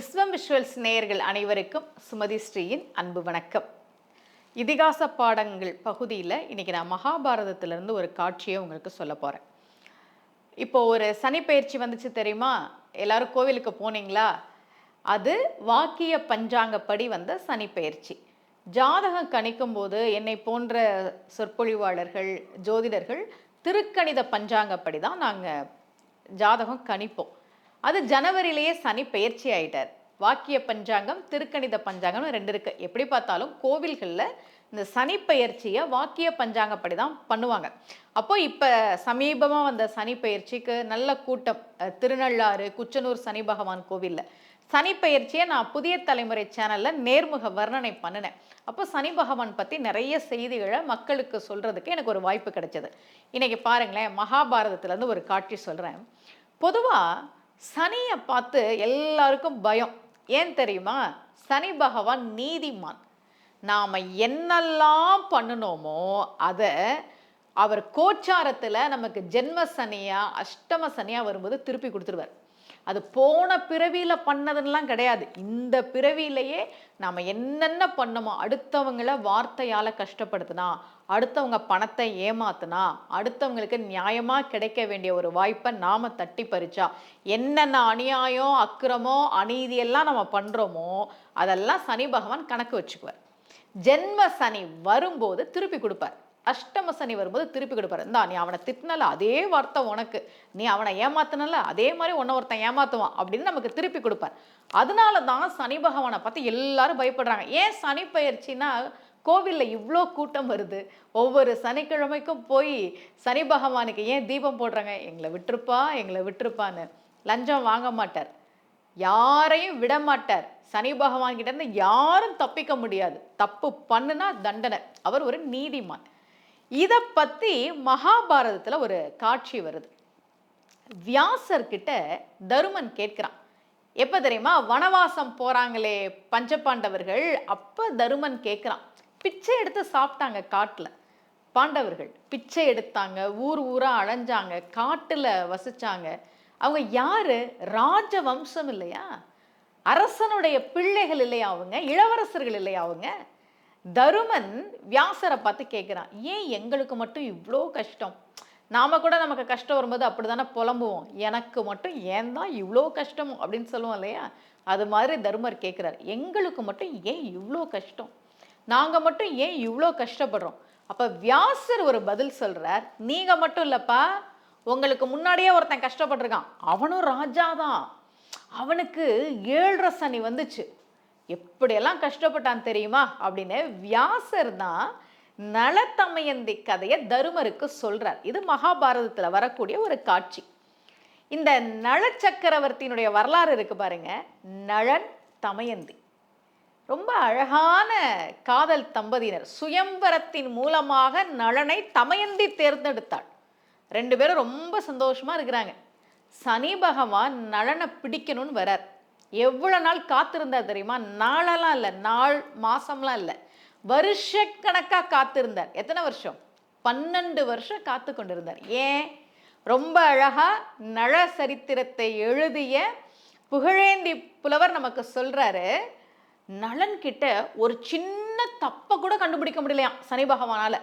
விஸ்வம் visuals நேயர்கள் அனைவருக்கும் சுமதி ஸ்ரீயின் அன்பு வணக்கம். இதிகாச பாடங்கள் பகுதியில் இன்றைக்கி நான் மகாபாரதத்திலிருந்து ஒரு காட்சியை உங்களுக்கு சொல்ல போகிறேன் இப்போ ஒரு சனி பயிற்சி வந்துச்சு தெரியுமா? எல்லாரும் கோவிலுக்கு போனீங்களா? அது வாக்கிய பஞ்சாங்கப்படி வந்த சனி பயிற்சி ஜாதகம் கணிக்கும் போது என்னை போன்ற சொற்பொழிவாளர்கள் ஜோதிடர்கள் திருக்கணித பஞ்சாங்கப்படி தான் நாங்கள் ஜாதகம் கணிப்போம். அது ஜனவரியிலேயே சனி பயிற்சி ஆயிட்டார். வாக்கிய பஞ்சாங்கம் திருக்கணித பஞ்சாங்கம்னு ரெண்டு இருக்கு. எப்படி பார்த்தாலும் கோவில்களில் இந்த சனி பயிற்சியை வாக்கிய பஞ்சாங்கப்படி தான் பண்ணுவாங்க. அப்போ இப்போ சமீபமாக வந்த சனி பயிற்சிக்கு நல்ல கூட்டம் திருநள்ளாறு குச்சனூர் சனி பகவான் கோவிலில். சனி பயிற்சியை நான் புதிய தலைமுறை சேனலில் நேர்முக வர்ணனை பண்ணினேன். அப்போ சனி பகவான் பற்றி நிறைய செய்திகளை மக்களுக்கு சொல்கிறதுக்கு எனக்கு ஒரு வாய்ப்பு கிடைச்சது. இன்னைக்கு பாருங்களேன் மகாபாரதத்துலேருந்து ஒரு காட்சி சொல்கிறேன் பொதுவாக சனியை பார்த்து எல்லாருக்கும் பயம். ஏன் தெரியுமா? சனி பகவான் நீதிமான். நாம் என்னெல்லாம் பண்ணணுமோ அதை அவர் கோச்சாரத்தில் நமக்கு ஜென்ம சனியாக அஷ்டம சனியாக வரும்போது திருப்பி கொடுத்துருவார். அது போன பிறவியில் பண்ணதுன்னெலாம் கிடையாது. இந்த பிறவியிலேயே நாம் என்னென்ன பண்ணமோ அடுத்தவங்கள வார்த்தையால் கஷ்டப்படுத்தினா அடுத்தவங்க பணத்தை ஏமாத்தினா அடுத்தவங்களுக்கு நியாயமாக கிடைக்க வேண்டிய ஒரு வாய்ப்பை நாம் தட்டி பறிச்சா என்னென்ன அநியாயம் அக்கிரமோ அநீதியெல்லாம் நம்ம பண்ணுறோமோ அதெல்லாம் சனி பகவான் கணக்கு வச்சுக்குவார். ஜென்ம சனி வரும்போது திருப்பி கொடுப்பார். அஷ்டம சனி வரும்போது திருப்பி கொடுப்பாரு. இந்தா நீ அவனை திட்டினல அதே வார்த்தை உனக்கு. நீ அவனை ஏமாத்தினல அதே மாதிரி உன்னை ஒருத்தன் ஏமாத்துவான் அப்படின்னு நமக்கு திருப்பி கொடுப்பார். அதனால தான் சனி பகவானை பார்த்து எல்லாரும் பயப்படுறாங்க. ஏன் சனி பயிற்சினா கோவிலில் இவ்வளோ கூட்டம் வருது. ஒவ்வொரு சனிக்கிழமைக்கும் போய் சனி பகவானுக்கு ஏன் தீபம் போடுறாங்க? எங்களை விட்டுருப்பா எங்களை விட்டுருப்பான்னு. லஞ்சம் வாங்க மாட்டார். யாரையும் விட மாட்டார். சனி பகவான் கிட்டேருந்து யாரும் தப்பிக்க முடியாது. தப்பு பண்ணுனா தண்டனை. அவர் ஒரு நீதிமான். இதை பற்றி மகாபாரதத்தில் ஒரு காட்சி வருது. வியாசர்கிட்ட தருமன் கேட்குறான். எப்போ தெரியுமா? வனவாசம் போகிறாங்களே பஞ்சபாண்டவர்கள். அப்போ தருமன் கேட்குறான். பிச்சை எடுத்து சாப்பிட்டாங்க காட்டில். பாண்டவர்கள் பிச்சை எடுத்தாங்க ஊர் ஊராக அலைஞ்சாங்க காட்டில் வசித்தாங்க அவங்க யார்? ராஜ வம்சம் இல்லையா? அரசனுடைய பிள்ளைகள் இல்லையா அவங்க? இளவரசர்கள் இல்லையா அவங்க? தருமன் வியாசரை பார்த்து கேட்குறான் ஏன் எங்களுக்கு மட்டும் இவ்வளோ கஷ்டம்? நாம கூட நமக்கு கஷ்டம் வரும்போது அப்படி தானே புலம்புவோம்? எனக்கு மட்டும் ஏன் தான் இவ்வளோ கஷ்டம்? அப்படின்னு சொல்லுவோம் இல்லையா? அது மாதிரி தருமர் கேட்குறாரு எங்களுக்கு மட்டும் ஏன் இவ்வளோ கஷ்டம்? நாங்கள் மட்டும் ஏன் இவ்வளோ கஷ்டப்படுறோம்? அப்போ வியாசர் ஒரு பதில் சொல்கிறார் நீங்கள் மட்டும் இல்லைப்பா உங்களுக்கு முன்னாடியே ஒருத்தன் கஷ்டப்பட்டிருக்கான் அவனும் ராஜா தான் அவனுக்கு ஏழரை சனி வந்துச்சு. எப்படியெல்லாம் கஷ்டப்பட்டான் தெரியுமா? அப்படின்னு வியாசர் தான் நலத்தமயந்தி கதையை தருமருக்கு சொல்றார். இது மகாபாரதத்தில் வரக்கூடிய ஒரு காட்சி. இந்த நள சக்கரவர்த்தியினுடைய வரலாறு இருக்கு பாருங்க. நளன் தமயந்தி. ரொம்ப அழகான காதல் தம்பதியினர். சுயம்பரத்தின் மூலமாக நளனை தமயந்தி தேர்ந்தெடுத்தாள். ரெண்டு பேரும் ரொம்ப சந்தோஷமா இருக்கிறாங்க. சனி பகவான் நளனை பிடிக்கணும்னு வரார் எவ்வளோ நாள் காத்திருந்தார் தெரியுமா? நாளெல்லாம் இல்லை. நாள் மாதம்லாம் இல்லை. வருஷக்கணக்காக காத்திருந்தார். எத்தனை வருஷம்? பன்னெண்டு வருஷம் காத்து கொண்டிருந்தார். ஏன்? ரொம்ப அழகாக நள சரித்திரத்தை எழுதிய புகழேந்தி புலவர் நமக்கு சொல்கிறாரு நலன்கிட்ட ஒரு சின்ன தப்பை கூட கண்டுபிடிக்க முடியலையாம் சனி பகவானால்.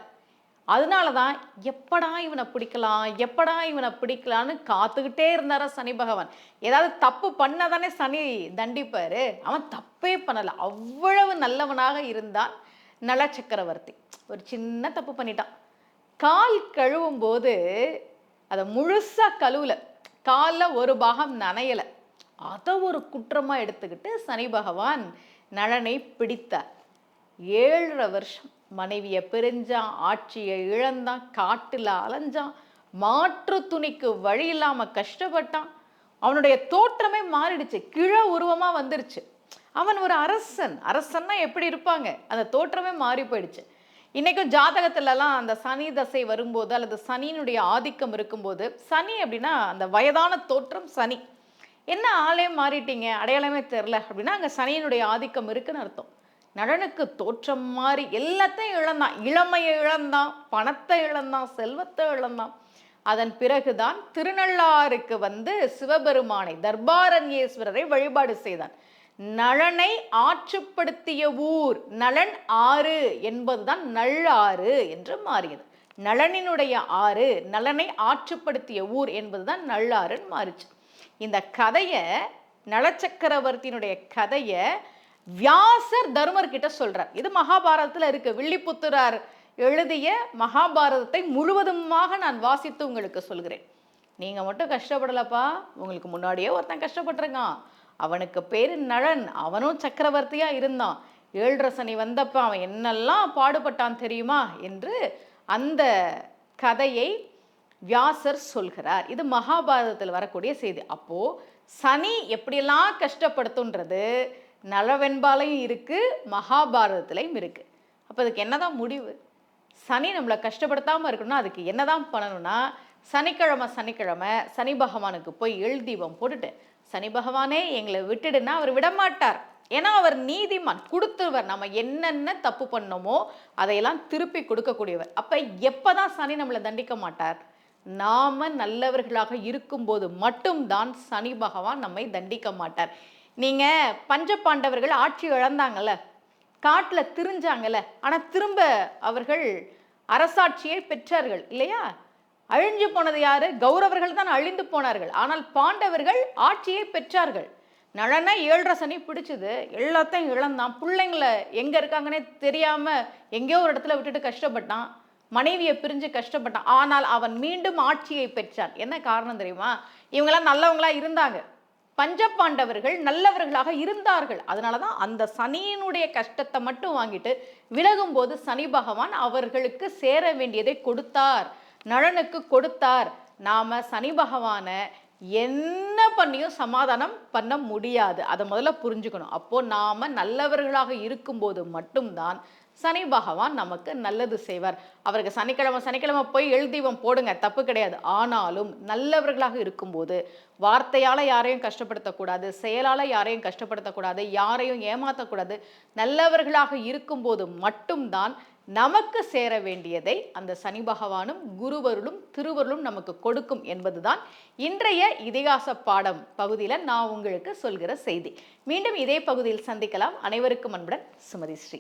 அதனால தான் எப்படா இவனை பிடிக்கலாம் எப்படா இவனை பிடிக்கலான்னு காத்துக்கிட்டே இருந்தாரா சனி பகவான். ஏதாவது தப்பு பண்ணதானே சனி தண்டிப்பாரு. அவன் தப்பே பண்ணல. அவ்வளவு நல்லவனாக இருந்தான் நல சக்கரவர்த்தி. ஒரு சின்ன தப்பு பண்ணிட்டான். கால் கழுவும் போது அதை முழுசா கழுவலை. காலில் ஒரு பாகம் நனையலை. அதை ஒரு குற்றமாக எடுத்துக்கிட்டு சனி பகவான் நளனை பிடித்தார். ஏழரை வருஷம். மனைவியை பிரிஞ்சான் ஆட்சியை இழந்தான் காட்டில் அலைஞ்சான் மாற்று துணிக்கு வழி இல்லாமல் கஷ்டப்பட்டான். அவனுடைய தோற்றமே மாறிடுச்சு. கிழ உருவமா வந்துருச்சு. அவன் ஒரு அரசன். அரசன்னா எப்படி இருப்பாங்க? அந்த தோற்றமே மாறி போயிடுச்சு. இன்னைக்கும் ஜாதகத்துலலாம் அந்த சனி தசை வரும்போது அல்லது சனியினுடைய ஆதிக்கம் இருக்கும்போது சனி அப்படின்னா அந்த வயதான தோற்றம் சனி. என்ன ஆளே மாறிட்டீங்க? அடையாளமே தெரில அப்படின்னா அங்கே சனியினுடைய ஆதிக்கம் இருக்குன்னு அர்த்தம். நலனுக்கு தோற்றம் மாதிரி எல்லாத்தையும் இழந்தான். இளமையை இழந்தான் பணத்தை இழந்தான் செல்வத்தை இழந்தான். அதன் பிறகுதான் திருநள்ளாறுக்கு வந்து சிவபெருமானை தர்பாரண்யேஸ்வரரை வழிபாடு செய்தான். நலனை ஆற்றுப்படுத்திய ஊர் நலன் ஆறு என்பதுதான் நல்லாறு என்று மாறியது. நலனினுடைய ஆறு நலனை ஆற்றுப்படுத்திய ஊர் என்பதுதான் நல்லாறுன்னு மாறிச்சு. இந்த கதையை நலச்சக்கரவர்த்தியினுடைய கதையை வியாசர் தருமர் கிட்ட சொல்றார். இது மகாபாரதத்துல இருக்கு. வில்லிபுத்துரார் எழுதிய மகாபாரதத்தை முழுவதுமாக நான் வாசித்து உங்களுக்கு சொல்கிறேன். நீங்க மட்டும் கஷ்டப்படலப்பா. உங்களுக்கு முன்னாடியே ஒருத்தன் கஷ்டப்பட்டிருக்கான். அவனுக்கு பேரு நழன். அவனும் சக்கரவர்த்தியா இருந்தான். ஏழரை சனி வந்தப்ப அவன் என்னெல்லாம் பாடுபட்டான் தெரியுமா என்று அந்த கதையை வியாசர் சொல்கிறார். இது மகாபாரதத்தில் வரக்கூடிய செய்தி. அப்போ சனி எப்படியெல்லாம் கஷ்டப்படுத்துன்றது நலவெண்பாலையும் இருக்குது மகாபாரதத்திலையும் இருக்குது அப்போ அதுக்கு என்ன தான் முடிவு? சனி நம்மளை கஷ்டப்படுத்தாமல் இருக்கணும்னா அதுக்கு என்னதான் பண்ணணும்னா சனிக்கிழமை சனிக்கிழமை சனி பகவானுக்கு போய் எள் தீபம் போட்டுட்டு சனி பகவானே எங்களை விட்டுடுன்னா அவர் விடமாட்டார். ஏன்னா அவர் நீதிமான் கொடுத்துருவர் நம்ம என்னென்ன தப்பு பண்ணோமோ அதையெல்லாம் திருப்பி கொடுக்கக்கூடியவர். அப்போ எப்போ தான் சனி நம்மளை தண்டிக்க மாட்டார்? நாம நல்லவர்களாக இருக்கும்போது மட்டும்தான் சனி பகவான் நம்மை தண்டிக்க மாட்டார். நீங்க பஞ்சபாண்டவர்கள் ஆட்சி இழந்தாங்கல்ல காட்டில் திரிஞ்சாங்கல்ல ஆனால் திரும்ப அவர்கள் அரசாட்சியை பெற்றார்கள் இல்லையா? அழிஞ்சு போனது யாரு? கௌரவர்கள் தான் அழிந்து போனார்கள். ஆனால் பாண்டவர்கள் ஆட்சியை பெற்றார்கள். நலனா ஏழரை சனி பிடிச்சது. எல்லாத்தையும் இழந்தான். பிள்ளைங்களை எங்கே இருக்காங்கன்னே தெரியாமல் எங்கேயோ ஒரு இடத்துல விட்டுட்டு கஷ்டப்பட்டான். மனைவியை பிரிஞ்சு கஷ்டப்பட்டான். ஆனால் அவன் மீண்டும் ஆட்சியை பெற்றான். என்ன காரணம் தெரியுமா? இவங்கெல்லாம் நல்லவங்களா இருந்தாங்க. பஞ்சபாண்டவர்கள் நல்லவர்களாக இருந்தார்கள். அதனால தான் அந்த சனியினுடைய கஷ்டத்தை மட்டும் வாங்கிட்டு விலகும்போது சனி பகவான் அவர்களுக்கு சேர வேண்டியதை கொடுத்தார். நலனுக்கு கொடுத்தார். நாம சனி பகவானை என்ன பண்ணியும் சமாதானம் பண்ண முடியாது. அதை முதல்ல புரிஞ்சுக்கணும். அப்போது நாம் நல்லவர்களாக இருக்கும்போது மட்டும்தான் சனி பகவான் நமக்கு நல்லது செய்வார். அவருக்கு சனிக்கிழமை சனிக்கிழமை போய் எழுதீபம் போடுங்க. தப்பு கிடையாது. ஆனாலும் நல்லவர்களாக இருக்கும்போது வார்த்தையால் யாரையும் கஷ்டப்படுத்தக்கூடாது செயலால் யாரையும் கஷ்டப்படுத்தக்கூடாது யாரையும் ஏமாற்றக்கூடாது நல்லவர்களாக இருக்கும்போது மட்டும்தான் நமக்கு சேர வேண்டியதை அந்த சனி பகவானும் குருவருளும் திருவருளும் நமக்கு கொடுக்கும் என்பதுதான் இன்றைய இதிகாச பாடம் பகுதியில் நான் உங்களுக்கு சொல்கிற செய்தி. மீண்டும் இதே பகுதியில் சந்திக்கலாம். அனைவருக்கும் அன்புடன் சுமதி ஸ்ரீ.